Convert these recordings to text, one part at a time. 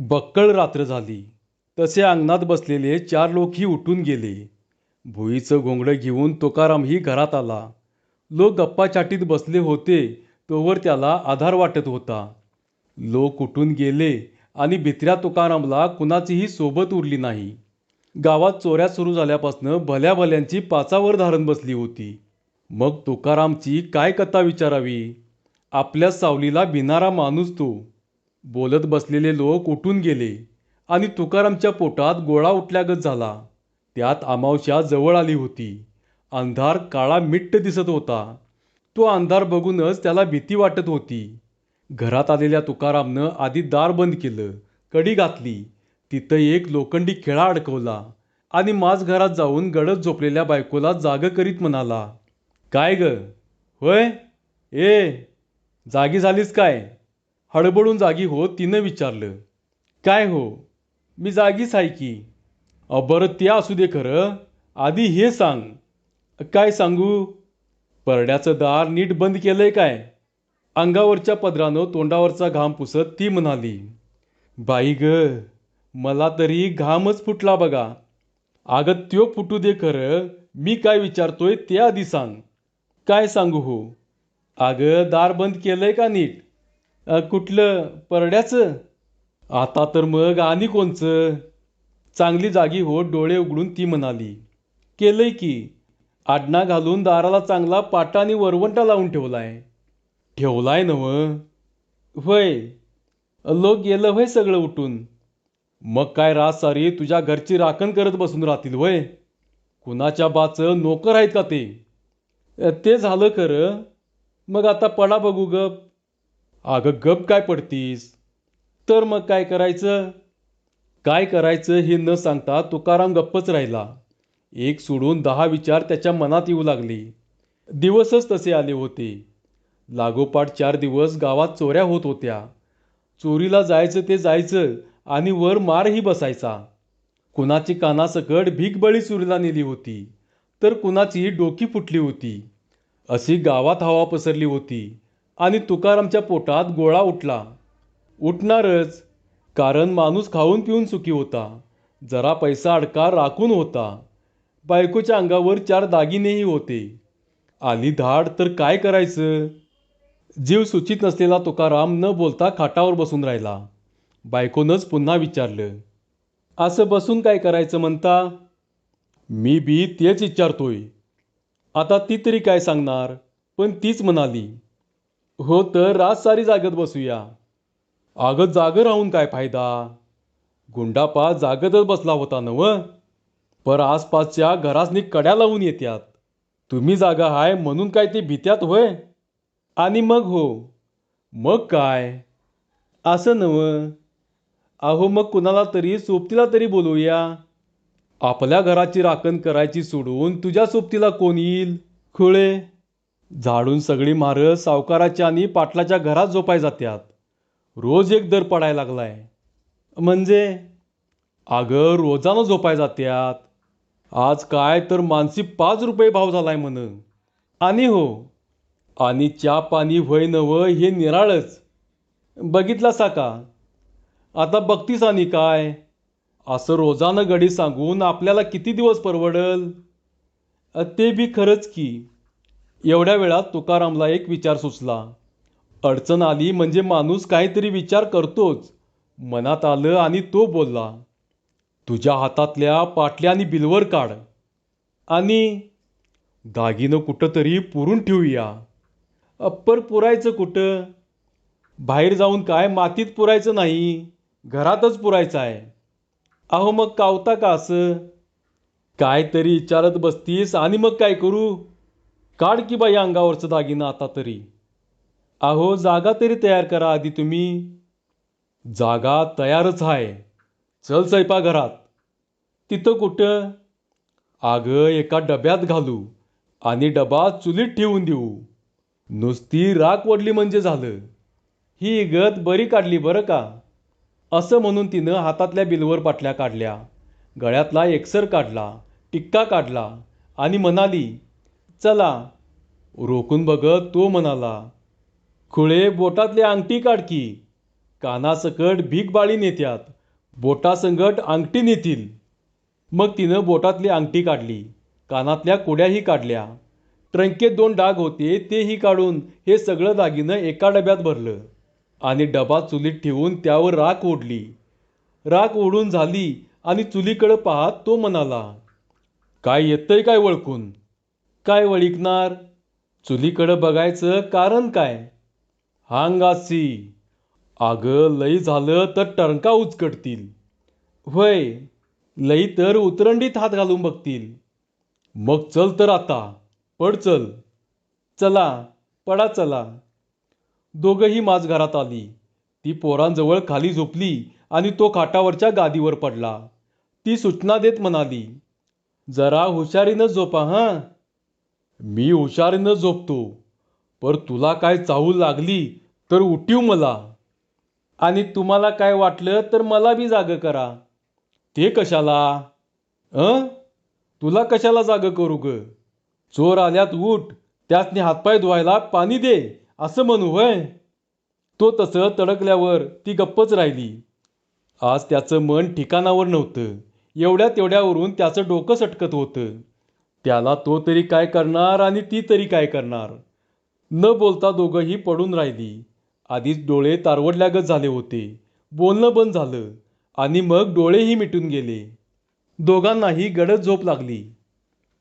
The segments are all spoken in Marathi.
बक्कळ रात्र झाली. तसे अंगणात बसलेले चार लोकही उठून गेले. भुईचं घोंगडं घेऊन तुकारामही घरात आला. लोक गप्पाचाटीत बसले होते तोवर त्याला आधार वाटत होता. लोक उठून गेले आणि भित्र्या तुकारामला कुणाचीही सोबत उरली नाही. गावात चोऱ्या सुरू झाल्यापासनं भल्या भल्यांची पाचावर धारण बसली होती. मग तुकारामची काय कथा विचारावी? आपल्या सावलीला भिनारा माणूस तो. बोलत बसलेले लोक उठून गेले आणि तुकारामच्या पोटात गोळा उठल्यागत झाला. त्यात अमावश्या जवळ आली होती. अंधार काळा मिट्ट दिसत होता. तो अंधार बघूनच त्याला भीती वाटत होती. घरात आलेल्या तुकारामनं आधी दार बंद केलं कडी घातली. तिथं एक लोखंडी खेळा अडकवला आणि माझ घरात जाऊन गडद झोपलेल्या बायकोला जाग करीत म्हणाला काय ग? होय? ए जागी झालीस काय? हडबडून जागी होत तिनं विचारलं. काय हो? मी जागीच आहे की. बरं ते असू दे खरं. आधी हे सांग. काय सांगू? परड्याचं दार नीट बंद केलंय काय? अंगावरच्या पदरानं तोंडावरचा घाम पुसत ती म्हणाली. बाई ग मला तरी घामच फुटला बघा. अगं त्यो फुटू दे खरं. मी काय विचारतोय ते आधी सांग. काय सांगू हो? अगं दार बंद केलंय का नीट? कुठलं परड्याचं? आता तर मग आणि कोणचं? चांगली जागी होत डोळे उघडून ती म्हणाली. केलंय की. आडना घालून दाराला चांगला पाटा आणि वरवंटा लावून ठेवलाय. ठेवलाय नव. होय. लोक गेलं होय सगळं उठून. मग काय रात सारी तुझ्या घरची राखण करत बसून राहतील वय कुणाच्या बाचं नोकर आहेत का ते? ते झालं खरं. मग आता पडा बघू गप. अगं गप काय पडतीस? तर मग काय करायचं? काय करायचं हे न सांगता तुकाराम गप्पच राहिला. एक सोडून दहा विचार त्याच्या मनात येऊ लागले. दिवसच तसे आले होते. लागोपाठ चार दिवस गावात चोऱ्या होत होत्या. चोरीला जायचं ते जायचं आणि वर मारही बसायचा. कुणाची कानासकट भीकबळी चोरीला नेली होती तर कुणाची डोकी फुटली होती. अशी गावात हवा पसरली होती. आणि तुकारामच्या पोटात गोळा उठला. उठणारच कारण माणूस खाऊन पिऊन सुखी होता. जरा पैसा अडका राखून होता. बायकोच्या अंगावर चार दागिनेही होते. आली धाड तर काय करायचं? जीव सूचित नसलेला तुकाराम न बोलता खाटावर बसून राहिला. बायकोनंच पुन्हा विचारलं असं बसून काय करायचं म्हणता? मी बी तेच विचारतोय आता ती तरी काय सांगणार? पण तीच म्हणाली हो तर रात सारी जागत बसूया. अगं जागं राहून काय फायदा? गुंडापा जागतच बसला होता नव. पर आसपासच्या घरासनी कड्या लावून येत्यात. तुम्ही जागा हाय म्हणून काय ते भीत्यात होय? आणि मग हो. मग काय? असं नव. अहो मग कुणाला तरी सोबतीला तरी बोलवूया. आपल्या घराची राखण करायची सोडून तुझ्या सोबतीला कोण येईल? खुळे? झाडून सगळी मारं सावकाराच्या आणि पाटलाच्या घरात झोपाय जात्यात. रोज एक दर पडायला लागलाय. म्हणजे? अगं रोजानं झोपाय जात्यात. आज काय तर मानसी पाच रुपये भाव झालाय म्हण आणि हो आणि च्या पाणी व्हय नवं हे निराळच. बघितला का? आता बघतीस आणि काय? असं रोजानं गडी सांगून आपल्याला किती दिवस परवडल? ते बी खरंच की. एवढ्या वेळात तुकारामला एक विचार सुचला. अडचण आली म्हणजे माणूस काहीतरी विचार करतोच. मनात आलं आणि तो बोलला तुझ्या हातातल्या पाटल्या आणि बिलवर काढ आणि दागिनं कुठं तरी पुरून ठेवूया. अप्पर पुरायचं कुठं? बाहेर जाऊन काय मातीत पुरायचं नाही घरातच पुरायचं आहे. अहो मग कावता का असं? काय तरी विचारत बसतीस आणि मग काय करू? काढ की बाई अंगावरचं दागिनं आता तरी. अहो जागा तरी तयार करा आधी तुम्ही. जागा तयारच आहे चल स्वयंपाकघरात. तिथं कुठं? अगं एका डब्यात घालू आणि डबा चुलीत ठेवून देऊ. नुसती राख वडली म्हणजे झालं. ही गत बरी काढली बरं का? असं म्हणून तिनं हातातल्या बिलवर पाटल्या काढल्या. गळ्यातला एकसर काढला टिक्का काढला आणि म्हणाली चला. रोखून बघत तो म्हणाला खुळे बोटातली अंगठी काढ की. कानासकट भीक बाळी नेत्यात. बोटासंगट अंगठी नेतील. मग तिनं बोटातली अंगठी काढली. कानातल्या कुड्याही काढल्या. ट्रंकेत दोन डाग होते तेही काढून हे सगळं दागिनं एका डब्यात भरलं आणि डबा चुलीत ठेवून त्यावर राख ओढली. राख ओढून झाली आणि चुलीकडं पाहत तो म्हणाला काय येतंय काय वळखून? काय वळिकणार? चुलीकडं बघायचं कारण काय? हांगासी अगं लई झालं तर टरका उचकटतील. होय लई तर उतरंडीत हात घालून बघतील. मग चल तर आता पड चल. चला पडा चला. दोघंही माझ घरात आली. ती पोरांजवळ खाली झोपली आणि तो खाटावरच्या गादीवर पडला. ती सूचना देत म्हणाली जरा हुशारीनं झोपा हां? मी हुशारीनं झोपतो पर तुला काय चाहूल लागली तर उठीव मला. आणि तुम्हाला काय वाटलं तर मला बी जाग करा. ते कशाला? अं? तुला कशाला जाग करू ग? चोर आल्यात उठ त्यासनी हातपाय धुवायला पाणी दे असं म्हणू होय. तो तसं तडकल्यावर ती गप्पच राहिली. आज त्याचं मन ठिकाणावर नव्हतं. एवढ्या तेवढ्यावरून त्याचं डोकं सटकत होतं. त्याला तो तरी काय करणार आणि ती तरी काय करणार? न बोलता दोघंही पडून राहिली. आधीच डोळे तारवडल्यागत झाले होते. बोलणं बंद झालं आणि मग डोळेही मिटून गेले. दोघांनाही गडद झोप लागली.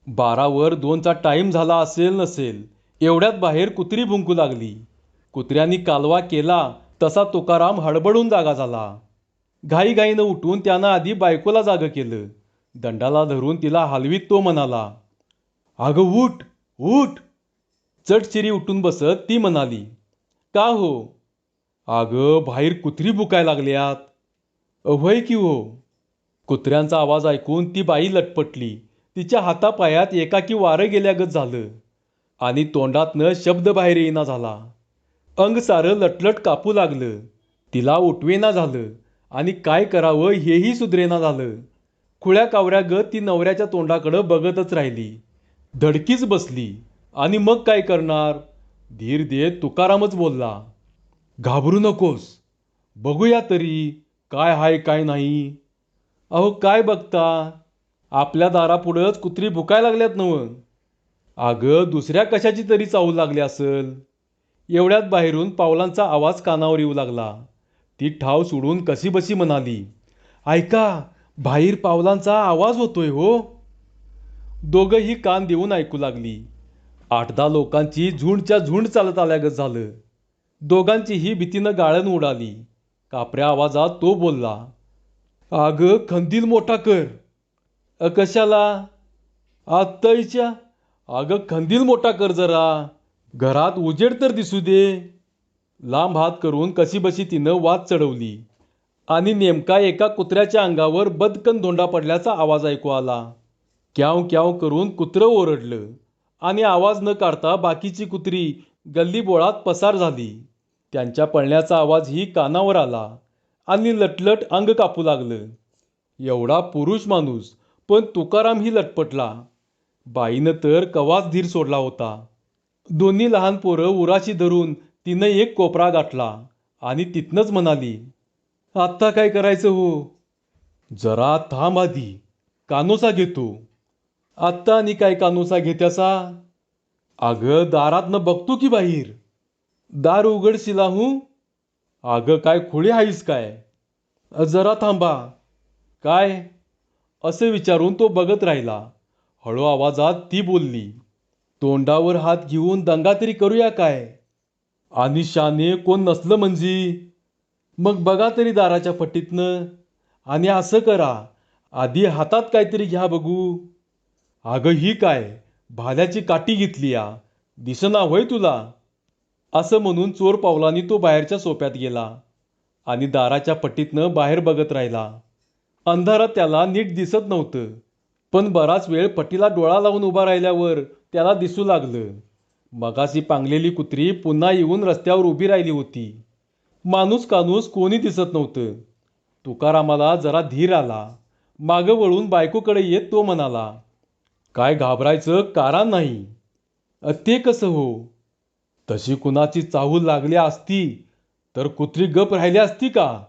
बारावर दोनचा टाईम झाला असेल नसेल एवढ्यात बाहेर कुत्री भुंकू लागली. कुत्र्यांनी कालवा केला तसा तुकाराम हडबडून जागा झाला. घाईघाईनं उठून त्यानं आधी बायकोला जागं केलं. दंडाला धरून तिला हलवीत तो म्हणाला अगं उठ उठ. चटचिरी उठून बसत ती म्हणाली का हो? अगं बाहेर कुत्री बुकाय लागल्यात. अभय की हो? कुत्र्यांचा आवाज ऐकून ती बाई लटपटली. तिच्या हातापायात एकाकी वारं गेल्यागत झालं आणि तोंडातनं शब्द बाहेर येईना झाला. अंग सारं लटलट कापू लागलं. तिला उठवेना झालं आणि काय करावं हेही सुधरेना झालं. खुळ्या कावऱ्या गत ती नवऱ्याच्या तोंडाकडं बघतच राहिली. धडकीच बसली आणि मग काय करणार? धीर देत तुकारामच बोलला घाबरू नकोस. बघूया तरी काय हाय काय नाही. अहो काय बघता? आपल्या दारापुढंच कुत्री भुकाय लागल्यात नवं अगं दुसऱ्या कशाची तरी चावू लागली असल. एवढ्यात बाहेरून पावलांचा आवाज कानावर येऊ लागला. ती ठाव सोडून कशी बशी म्हणाली ऐका बाहेर पावलांचा आवाज होतोय हो. दोघंही कान देऊन ऐकू लागली. आठ दहा लोकांची झुंडच्या झुंड चालत आल्यागत झालं. दोघांचीही भीतीनं गाळण उडाली. कापऱ्या आवाजात तो बोलला अगं खंदील मोठा कर. अ कशाला? आत्ताईच्या. अगं खंदील मोठा कर जरा. घरात उजेड तर दिसू दे. लांब हात करून कशीबशी तिनं वाद चढवली. आणि नेमका एका कुत्र्याच्या अंगावर बदकन धोंडा पडल्याचा आवाज ऐकू आला. क्याव क्याव करून कुत्रं ओरडलं आणि आवाज न काढता बाकीची कुत्री गल्लीबोळात पसार झाली. त्यांच्या पळण्याचा आवाजही कानावर आला आणि लटलट अंग कापू लागलं. एवढा पुरुष माणूस पण तुकारामही लटपटला. बाईनं तर कवाच धीर सोडला होता. दोन्ही लहान पोरं उराशी धरून तिनं एक कोपरा गाठला आणि तिथनंच म्हणाली आत्ता काय करायचं हो? जरा थांब आधी. कानोसा घेतो. आत्ता आणि काय कानोसा घेत्यासा? अगं दारातनं बघतो की बाहेर. दार उघडशिला हूं? अगं काय खोळी आहेस काय? जरा थांबा. काय? असे विचारून तो बघत राहिला. हळू आवाजात ती बोलली तोंडावर हात घेऊन दंगा तरी करूया काय? आणि शाने कोण नसलं म्हणजे? मग बघा तरी दाराच्या पट्टीतनं आणि असं करा. आधी हातात काहीतरी घ्या बघू. अगं ही काय? भाल्याची काठी घेतली या दिसना होय तुला? असं म्हणून चोर पावलांनी तो बाहेरच्या सोप्यात गेला आणि दाराच्या पट्टीतनं बाहेर बघत राहिला. अंधारात त्याला नीट दिसत नव्हतं पण बराच वेळ पट्टीला डोळा लावून उभा राहिल्यावर त्याला दिसू लागलं. मगाशी पांगलेली कुत्री पुन्हा येऊन रस्त्यावर उभी राहिली होती. माणूस कानूस कोणी दिसत नव्हतं. तुकारामाला जरा धीर आला. मागं वळून बायकोकडे येत तो म्हणाला काय घाबरायचं कारण नाही. "अ, ते कसं हो? तशी कुणाची चाहूल लागली असती तर कुत्री गप राहिली असती का?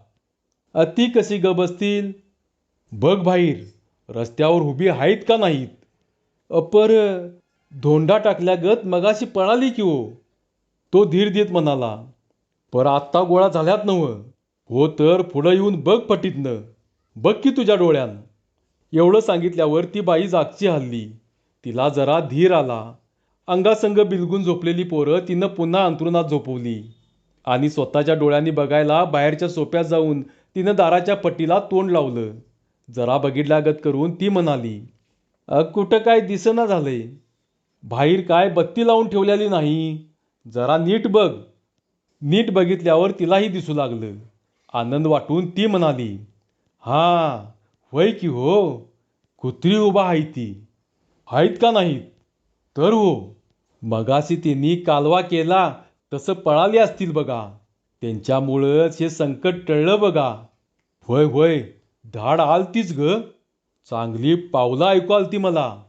अ, ती कशी गप असतील? बघ बाहेर रस्त्यावर उभी आहेत का नाहीत? अ, पर धोंडा टाकल्यागत मगाशी पळाली की हो? तो धीर देत म्हणाला पर आत्ता गोळा झाल्यात नव हो तर पुढं येऊन बघ पटीतनं. बघ की तुझ्या डोळ्यानं. एवढं सांगितल्यावर ती बाई जागची हल्ली. तिला जरा धीर आला. अंगासंग बिलगून झोपलेली पोरं तिनं पुन्हा अंथरुणात झोपवली. आणि स्वतःच्या डोळ्यांनी बघायला बाहेरच्या सोप्यात जाऊन तिनं दाराच्या पट्टीला तोंड लावलं. जरा बघितल्यागत करून ती म्हणाली कुठं काय दिसना झालंय? बाहेर काय बत्ती लावून ठेवलेली नाही? जरा नीट बघ. नीट बघितल्यावर तिलाही दिसू लागलं. आनंद वाटून ती म्हणाली हां होय की हो? कुत्री उभा आहे ती आहेत का नाहीत? तर हो. मगाशी त्यांनी कालवा केला तसं पळाले असतील बघा. त्यांच्यामुळंच हे संकट टळलं बघा. होय होय. धाड आलतीच ग. चांगली पावलं ऐकू आलती मला.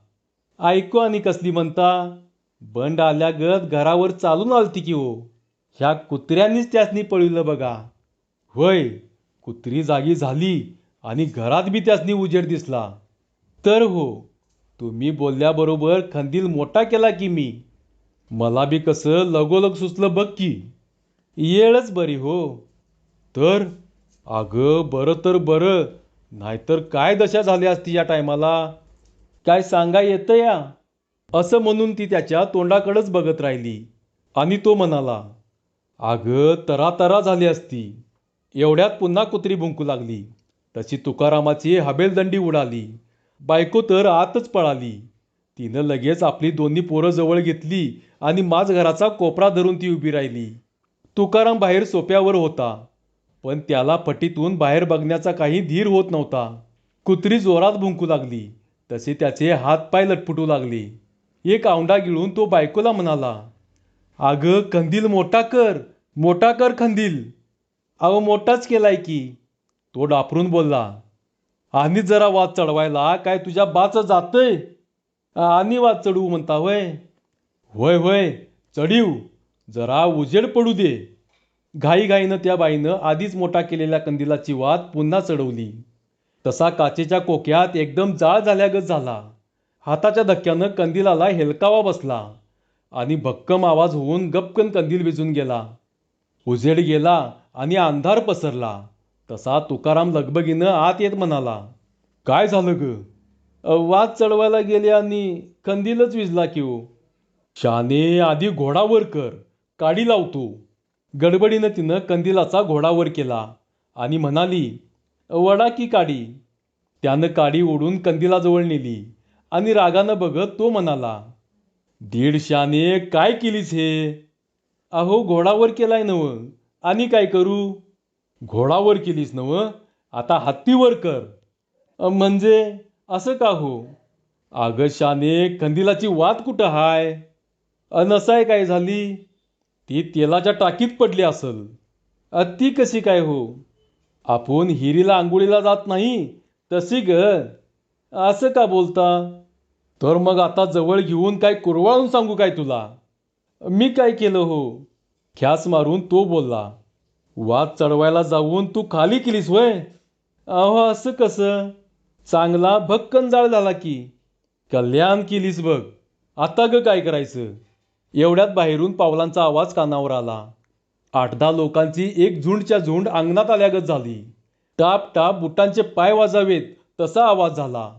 ऐकू आणि कसली म्हणता? बंड आल्यागत घरावर चालून आलती की हो. ह्या कुत्र्यांनीच त्यासनी पळविलं बघा. होय कुत्री जागी झाली आणि घरात बी त्यासनी उजेड दिसला. तर हो तुम्ही बोलल्याबरोबर खंदील मोठा केला की मी? मला बी कसं लगोलग सुचलं बघ की. येळच बरी हो. तर अगं बरं तर बरं नाहीतर काय दशा झाल्या असती या टायमाला? काय सांगा येतं या? असं म्हणून ती त्याच्या तोंडाकडंच बघत राहिली. आणि तो म्हणाला अगं तरा तरा झाली असती. एवढ्यात पुन्हा कुत्री भुंकू लागली. तशी तुकारामाची हबेलदंडी उडाली. बायको तर आतच पळाली. तिनं लगेच आपली दोन्ही पोरं जवळ घेतली आणि माझ घराचा कोपरा धरून ती उभी राहिली. तुकाराम बाहेर सोप्यावर होता पण त्याला फटीतून बाहेर बघण्याचा काही धीर होत नव्हता. कुत्री जोरात भुंकू लागली तसे त्याचे हातपाय लटपटू लागले. एक औंडा गिळून तो बायकोला म्हणाला अगं खंदील मोठा कर मोठा कर खंदील. अहो मोठाच केलाय की. तो डापरून बोलला आणि जरा वाद चढवायला काय तुझ्या बाच जातंय? आणि वाद चढवू म्हणता होय? होय होय चढीव जरा उजेड पडू दे. घाईघाईनं त्या बाईनं आधीच मोठा केलेल्या कंदिलाची वाद पुन्हा चढवली. तसा काचेच्या कोक्यात एकदम जाळ झाल्यागत झाला. हाताच्या धक्क्यानं कंदिलाला हेलकावा बसला आणि भक्कम आवाज होऊन गपकन कंदील विजून गेला. उजेड गेला आणि अंधार पसरला. तसा तुकाराम लगबगीनं आत येत म्हणाला काय झालं ग? वाद चढवायला गेले आणि कंदीलच विजला की हो. शाने आधी घोडावर कर काडी लावतो गडबडीनं तिनं कंदिलाचा घोडावर केला आणि म्हणाली वडा की काडी? त्यानं काडी ओढून कंदिलाजवळ नेली आणि रागानं बघत तो म्हणाला दीडशाने काय केलीस हे? अहो घोडावर केलाय नव आणि काय करू? घोडावर केलीस नव आता हत्तीवर कर. म्हणजे असं का हो? अगं शाने कंदिलाची वात कुठं हाय? अनसाय काय झाली? ती तेलाच्या टाकीत पडली असल. "अ, ती कशी काय हो? आपण हिरीला आंघोळीला जात नाही तशी ग. असं का बोलता? तर मग आता जवळ घेऊन काय कुरवाळून सांगू काय तुला? मी काय केलं हो? ख्यास मारून तो बोलला. वाद चढवायला जाऊन तू खाली केलीस वय. अहो असं कसं? चांगला भक्कन जाळ झाला की. कल्याण केलीस बघ. आता ग काय करायचं? एवढ्यात बाहेरून पावलांचा आवाज कानावर आला. आठ दहा लोकांची एक झुंडच्या झुंड अंगणात आल्यागत झाली. टाप टाप बुटांचे पाय वाजावेत तसा आवाज झाला.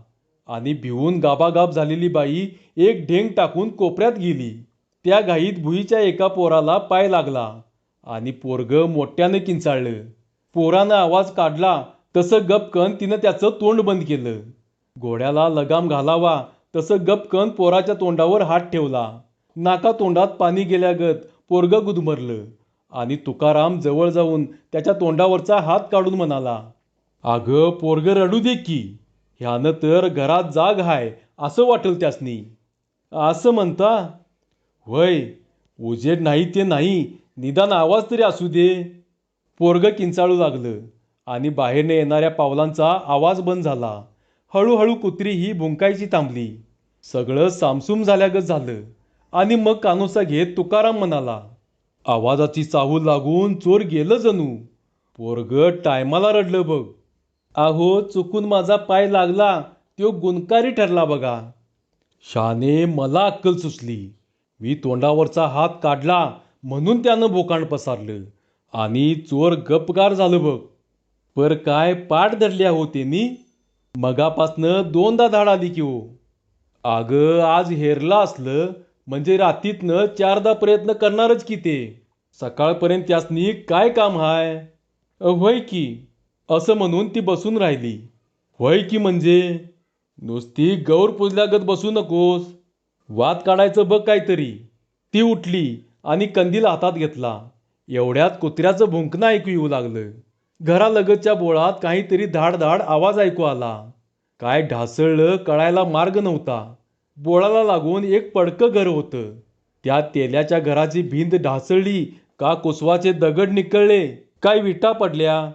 आणि भिवून गाबागाब झालेली बाई एक ढेंग टाकून कोपऱ्यात गेली. त्या घाईत भुईच्या एका पोराला पाय लागला. आणि पोरगं मोठ्यानं किंचाळलं. पोरानं आवाज काढला तसं गपकन तिनं त्याचं तोंड बंद केलं. घोड्याला लगाम घालावा तसं गपकन पोराच्या तोंडावर हात ठेवला. नाका तोंडात पाणी गेल्यागत पोरगं गुदमरलं. आणि तुकाराम जवळ जाऊन त्याच्या तोंडावरचा हात काढून म्हणाला अगं पोरग रडू दे की. ह्यानं तर घरात जाग हाय असं वाटल त्यासनी. असं म्हणता? वय उजेड नाही ते नाही निदान आवाज तरी असू दे. पोरगं किंचाळू लागलं आणि बाहेरने येणाऱ्या पावलांचा आवाज बंद झाला. हळूहळू कुत्री ही भुंकायची थांबली. सगळं सामसूम झाल्यागत झालं आणि मग कानोसा घेत तुकाराम म्हणाला आवाजाची चाहूल लागून चोर गेलं जणू. पोरग टायमाला रडलं बघ. अहो चुकून माझा पाय लागला. तो गुणकारी ठरला बघा. शाने मला अक्कल सुचली. मी तोंडावरचा हात काढला म्हणून त्यानं बोकांड पसारलं. आणि चोर गपगार झालं बघ. पर काय पाठ धरल्या होते नी मगापासनं दोनदा धाड आली की हो. अगं आज हेरला असलं म्हणजे रातीतनं चारदा प्रयत्न करणारच की ते. सकाळपर्यंत त्यासनी काय काम हाय? होय की. असं म्हणून ती बसून राहिली. होय की म्हणजे? नुसती गौर पुजल्यागत बसू नकोस. वाद काढायचं बघ काहीतरी. ती उठली. आणि कंदील हातात घेतला. एवढ्यात कुत्र्याचं भुंकणं ऐकू येऊ लागलं. घरालगतच्या बोळात काहीतरी धाडधाड आवाज ऐकू आला. काय ढासळलं कळायला मार्ग नव्हता. बोळाला लागून एक पडकं घर होतं. त्या तेल्याच्या घराची भिंत ढासळली का कुसवाचे दगड निकळले काय विटा पडल्या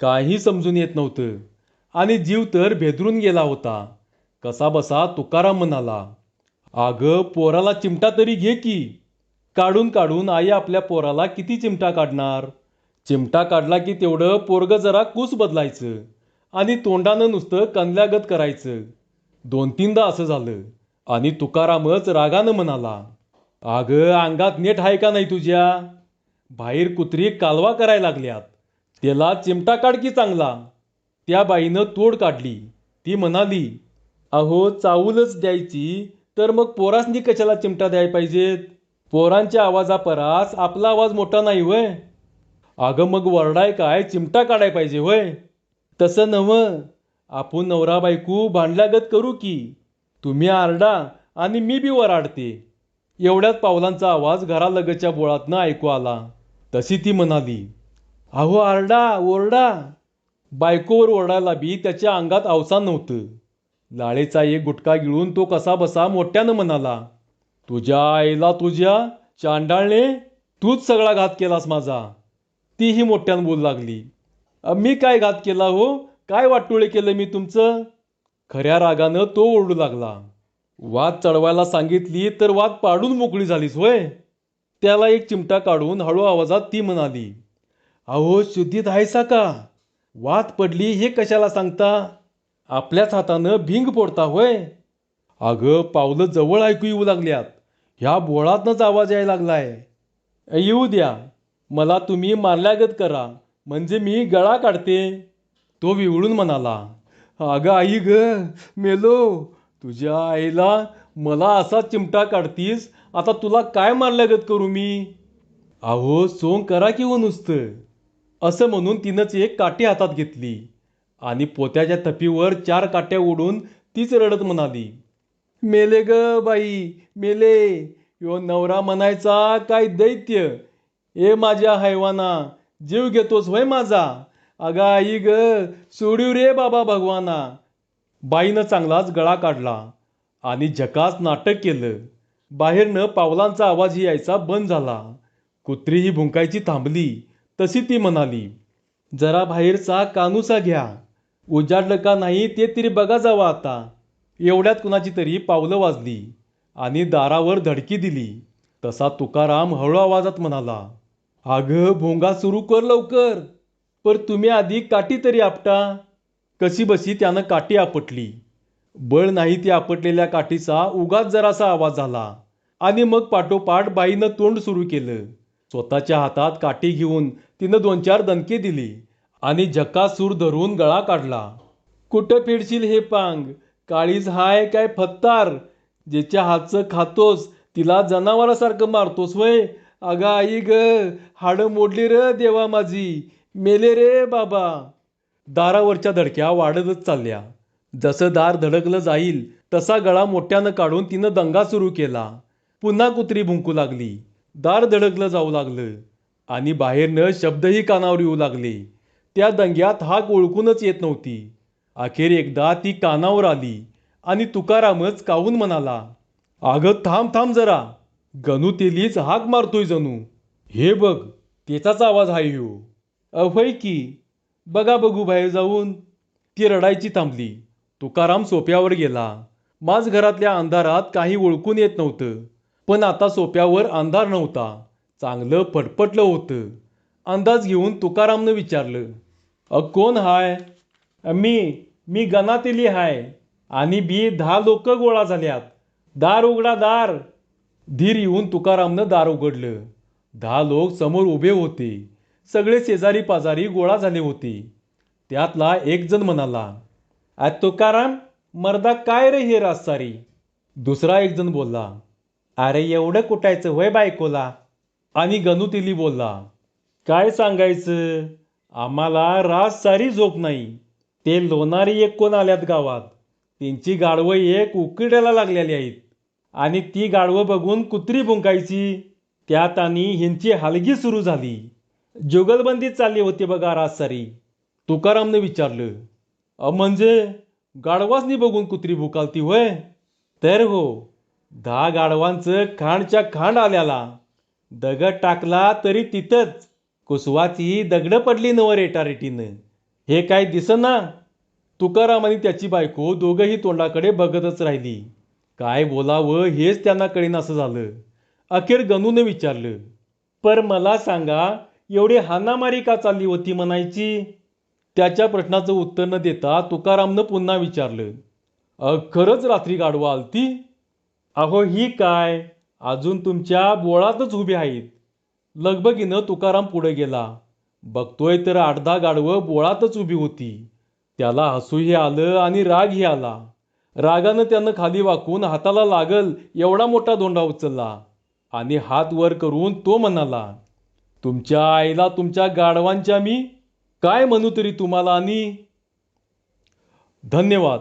काही समजून येत नव्हतं. आणि जीव तर भेदरून गेला होता. कसा बसा तुकाराम म्हणाला अगं पोराला चिमटा तरी घे की. काढून काढून आई आपल्या पोराला किती चिमटा काढणार? चिमटा काढला की तेवढं पोरगं जरा कूस बदलायचं आणि तोंडानं नुसतं कंदल्यागत करायचं. दोन तीनदा असं झालं आणि तुकारामच रागानं म्हणाला अगं अंगात नेट आहे का नाही तुझ्या? बाहेर कुत्री कालवा करायला लागल्यात. त्याला चिमटा काढ की चांगला. त्या बाईनं तोड काढली. ती म्हणाली अहो चावूलच द्यायची तर मग पोरासनी कशाला चिमटा द्यायला पाहिजेत? पोरांच्या आवाजापरास आपला आवाज मोठा नाही वय अगं मग वरडाय काय चिमटा काढाय पाहिजे होय. तसं नवं आपण नवरा बायको भांडल्यागत करू की. तुम्ही आरडा आणि मी बी वराडते. एवढ्यात पावलांचा आवाज घरालगतच्या बोळातनं ऐकू आला. तशी ती म्हणाली अहो आरडा ओरडा. बायकोवर ओरडायला बी त्याच्या अंगात अवसान नव्हतं. लाळेचा एक गुटखा गिळून तो कसा बसा मोठ्यानं म्हणाला तुझ्या आईला तुझ्या चांडाळणे तूच सगळा घात केलास माझा. तीही मोठ्यानं बोलू लागली. मी काय घात केला हो? काय वाटोळे केलं मी तुमचं? खऱ्या रागानं तो ओरडू लागला. वाद चढवायला सांगितली तर वाद पाडून मोकळी झालीस होय? त्याला एक चिमटा काढून हळू आवाजात ती म्हणाली अहो शुद्धीत आहेसा का? वाद पडली हे कशाला सांगता? आपल्याच हातानं भिंग पोडता होय? अगं पावलं जवळ ऐकू येऊ लागल्यात. ह्या बोळातनंच आवाज यायला लागलाय. येऊ द्या. मला तुम्ही मारल्यागत करा. म्हणजे मी गळा काढते. तो विवळून म्हणाला अगं आई ग मेलो तुझ्या आईला मला असा चिमटा काढतीस आता तुला काय मारल्यागत करू मी? अहो सोंग करा की हो नुसतं. असं म्हणून तिनंच एक काठी हातात घेतली आणि पोत्याच्या तपीवर चार काट्या ओढून तीच रडत म्हणाली मेले ग बाई मेले. यो नवरा म्हणायचा काय दैत्य? ए माझ्या हैवाना जीव घेतोस वय माझा. अगा आई ग सोडीव रे बाबा भगवाना. बाईनं चांगलाच गळा काढला आणि झकास नाटक केलं. बाहेरनं पावलांचा आवाजही यायचा बंद झाला. कुत्री ही भुंकायची थांबली तशी ती म्हणाली जरा बाहेरचा कानुसा घ्या. उजाडलं का नाही ते तरी बघा जावा आता. एवढ्यात कुणाची तरी पावलं वाजली आणि दारावर धडकी दिली. तसा तुकाराम हळू आवाजात म्हणाला अगं भोंगा सुरू कर लवकर पर तुम्ही आधी काठी तरी आपटा. कशी बशी त्यानं काठी आपटली. बळ नाही ती आपटलेल्या काठीचा उगाच जरासा आवाज झाला आणि मग पाठोपाठ बाईनं तोंड सुरू केलं. स्वतःच्या हातात काठी घेऊन तिनं दोन चार दणके दिली आणि सूर धरून गळा काढला. कुठं फिरशील हे पांग? काळीज हाय काय फत्तार? ज्याच्या हातचं खातोस तिला जनावरासारखं मारतोस वय. अगं आई ग हाडं मोडली र देवा माझी. मेले रे बाबा. दारावरच्या धडक्या वाढतच चालल्या. जसं दार धडकलं जाईल तसा गळा मोठ्यानं काढून तिनं दंगा सुरू केला. पुन्हा कुत्री भुंकू लागली. दार धडकलं जाऊ लागलं. आणि बाहेरनं शब्दही कानावर येऊ लागले. त्या दंग्यात हाक ओळखूनच येत नव्हती. अखेर एकदा ती कानावर आली आणि तुकारामच काहून म्हणाला अगं थांब थांब जरा. गणू तेलीच हाक मारतोय जणू. हे बघ त्याचाच आवाज आहे यो अभय की बघा बघू बाहेर जाऊन. ती रडायची थांबली. तुकाराम सोप्यावर गेला. माझ घरातल्या अंधारात काही ओळखून येत नव्हतं पण आता सोप्यावर अंधार नव्हता. चांगलं फटफटलं होतं. अंदाज घेऊन तुकारामनं विचारलं अ कोण हाय? मी. मी गणातिली हाय आणि बी दहा लोक गोळा झाल्यात. दार उघडा दार. धीर येऊन तुकारामनं दार उघडलं. दहा लोक समोर उभे होते. सगळे शेजारी पाजारी गोळा झाले होते. त्यातला एक जण म्हणाला "आ तुकाराम मर्दा काय रे हे राजसारी? दुसरा एक जण बोलला अरे एवढं कुटायचं वय बायकोला? आणि गणुतिली बोलला काय सांगायचं? आम्हाला राज सारी झोप नाही. ते लोणारी एक कोण आल्यात गावात? त्यांची गाढवं एक उकिड्याला लागलेली आहेत. आणि ती गाढवं बघून कुत्री भुंकायची. त्यात आणि ह्यांची हालगी सुरू झाली. जुगलबंदी चालली होती बघा राज सारी तुकारामने विचारलं अ म्हणजे गाढवासनी बघून कुत्री भुकालती होय? तर हो. दहा गाढवांचं खांडच्या खांड आल्याला. दगड टाकला तरी तिथंच. कुसवाची दगडं पडली नवर रेटारेटीनं. हे काय दिसना? तुकाराम आणि त्याची बायको दोघंही तोंडाकडे बघतच राहिली. काय बोलावं हेच त्यांना कळेनासं झालं. अखेर गणूने विचारलं पर मला सांगा एवढी हाणामारी का चालली होती म्हणायची? त्याच्या प्रश्नाचं उत्तर न देता तुकारामनं पुन्हा विचारलं खरंच रात्री गाडवा आलती? अहो ही काय? अजून तुमच्या बोळातच उभी आहेत. लगबगीनं तुकाराम पुढे गेला बघतोय तर आठदा गाडवं बोळातच उभी होती. त्याला हसूही आलं आणि रागही आला. रागानं त्यानं खाली वाकून हाताला लागल एवढा मोठा धोंडा उचलला आणि हात वर करून तो म्हणाला तुमच्या आईला तुमच्या गाढवांच्या मी काय म्हणू तरी तुम्हाला आणि? धन्यवाद.